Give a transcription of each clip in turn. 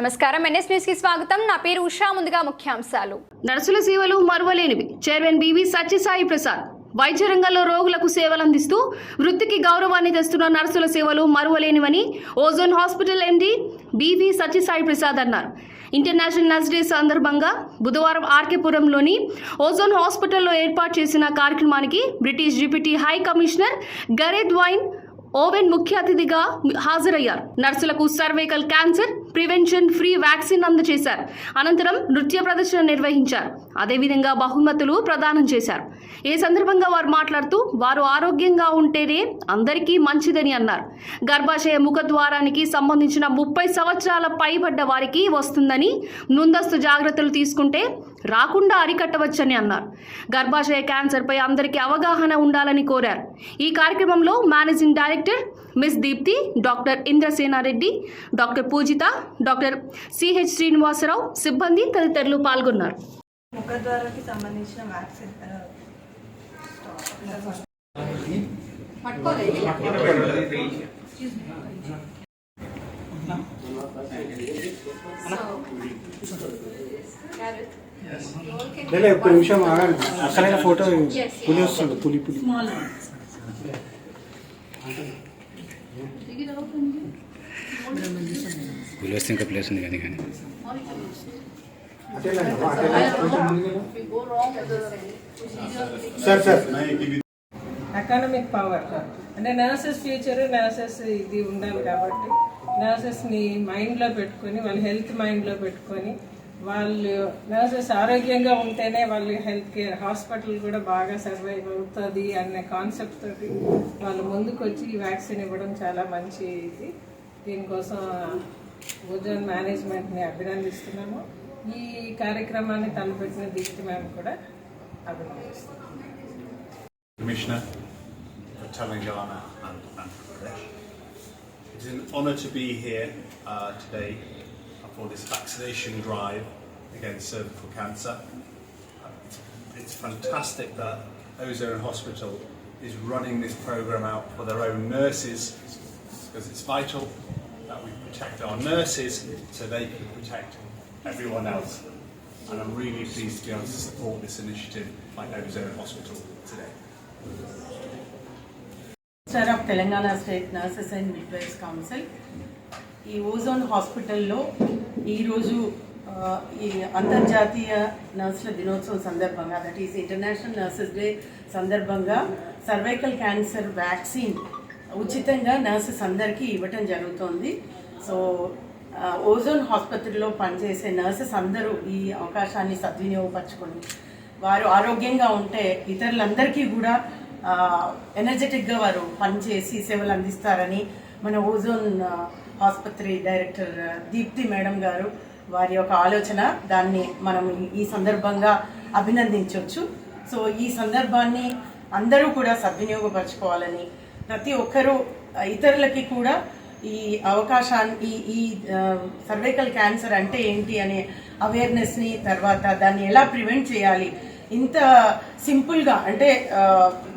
నమస్కారం. ఎన్ఎస్ న్యూస్కి స్వాగతం. నా పేరు ఉషా. ముందుగా ముఖ్యాంశాలు. నర్సుల సేవలు మరువలేనివి. Chairman BV Satyasai Prasad. వైద్య రంగంలో రోగులకు సేవలు అందిస్తూ వృత్తికి గౌరవాన్ని తెస్తున్న నర్సుల సేవలు మరువలేనివని ozone hospital MD BV Satyasai Prasad అన్నారు. ఇంటర్నేషనల్ నర్స్ డే సందర్భంగా బుధవారం ఆర్కేపురంలోని ఓజోన్ హాస్పిటల్లో ఏర్పాటు చేసిన కార్యక్రమానికి British deputy high commissioner Gareth Wynn Owen ముఖ్య అతిథిగా హాజరయ్యారు. నర్సులకు cervical cancer prevention free vaccine అందజేశారు. అనంతరం నృత్య ప్రదర్శన నిర్వహించారు. అదేవిధంగా బహుమతులు ప్రదానం చేశారు. ఈ సందర్భంగా వారు మాట్లాడుతూ వారు ఆరోగ్యంగా ఉంటేనే అందరికీ మంచిదని అన్నారు. గర్భాశయ ముఖద్వారానికి సంబంధించిన ముప్పై సంవత్సరాల పైబడ్డ వారికి వస్తుందని ముందస్తు జాగ్రత్తలు తీసుకుంటే రాకుండా అరికట్టవచ్చని అన్నారు. గర్భాశయ క్యాన్సర్పై అందరికీ అవగాహన ఉండాలని కోరారు. ఈ కార్యక్రమంలో managing director miss Deepti doctor Indrasena Reddy doctor Pujitha doctor CH Srinivasa Rao సిబ్బంది తదితరులు పాల్గొన్నారు. ముఖద్వారాకి సంబంధించిన వ్యాక్సిన్ ఒక్క నిమిషం ఆగండి. అసలైన ఫోటో పులి వస్తుంది పులి పులి. పులి వస్తే ఇంకా ప్లేస్ ఉంది కానీ ఎకనామిక్ పవర్ అంటే నర్సెస్ ఫ్యూచర్ నర్సెస్ ఇది ఉండాలి కాబట్టి నర్సెస్ని మైండ్లో పెట్టుకొని వాళ్ళ హెల్త్ మైండ్లో పెట్టుకొని వాళ్ళు నర్సెస్ ఆరోగ్యంగా ఉంటేనే వాళ్ళు హెల్త్ కేర్ హాస్పిటల్ కూడా బాగా సర్వైవ్ అవుతుంది అనే కాన్సెప్ట్ తోటి వాళ్ళు ముందుకు వచ్చి ఈ వ్యాక్సిన్ ఇవ్వడం చాలా మంచి ఇది. దీనికోసం ఓజోన్ మేనేజ్మెంట్ని అభినందిస్తున్నాము. ఈ కార్యక్రమాన్ని తలపెట్టిన దీప్తి మ్యామ్ కూడా అభినందిస్తున్నాము Commissioner Telangana and Andhra Pradesh. An honour to be here uh, today. for this vaccination drive against cervical cancer. It's, fantastic that Ozone Hospital is running this program out for their own nurses because it's vital that we protect our nurses so they can protect everyone else. And I'm really pleased to be able to support this initiative by Ozone Hospital today. Chair of Telangana State Nurses and Midwives Council, ఈ ozone హాస్పిటల్లో ఈరోజు ఈ అంతర్జాతీయ నర్సుల దినోత్సవం సందర్భంగా that is international nurses day సందర్భంగా cervical cancer vaccine ఉచితంగా నర్సెస్ అందరికీ ఇవ్వటం జరుగుతోంది. సో ఓజోన్ హాస్పత్రిలో పనిచేసే నర్సెస్ అందరూ ఈ అవకాశాన్ని సద్వినియోగపరచుకొని వారు ఆరోగ్యంగా ఉంటే ఇతరులందరికీ కూడా ఎనర్జెటిక్గా వారు పనిచేసి సేవలు అందిస్తారని మన ఓజోన్ ఆసుపత్రి డైరెక్టర్ దీప్తి మేడం గారు వారి యొక్క ఆలోచన దాన్ని మనం ఈ- సందర్భంగా అభినందించవచ్చు సో ఈ సందర్భాన్ని అందరూ కూడా సద్వినియోగపరచుకోవాలని ప్రతి ఒక్కరూ ఇతరులకి కూడా ఈ అవకాశాన్ని ఈ ఈ సర్వైకల్ క్యాన్సర్ అంటే ఏంటి అనే అవేర్నెస్ని తర్వాత దాన్ని ఎలా ప్రివెంట్ చేయాలి ఇంత సింపుల్గా అంటే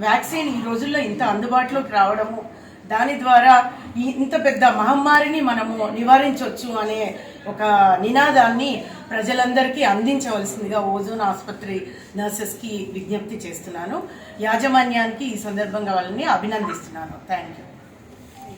వ్యాక్సిన్ ఈ రోజుల్లో ఇంత అందుబాటులోకి రావడము దాని ద్వారా ఈ ఇంత పెద్ద మహమ్మారిని మనము నివారించవచ్చు అనే ఒక నినాదాన్ని ప్రజలందరికీ అందించవలసిందిగా ఓజోన్ ఆసుపత్రి నర్సెస్కి విజ్ఞప్తి చేస్తున్నాను. యాజమాన్యానికి ఈ సందర్భంగా వాళ్ళని అభినందిస్తున్నాను. Thank you.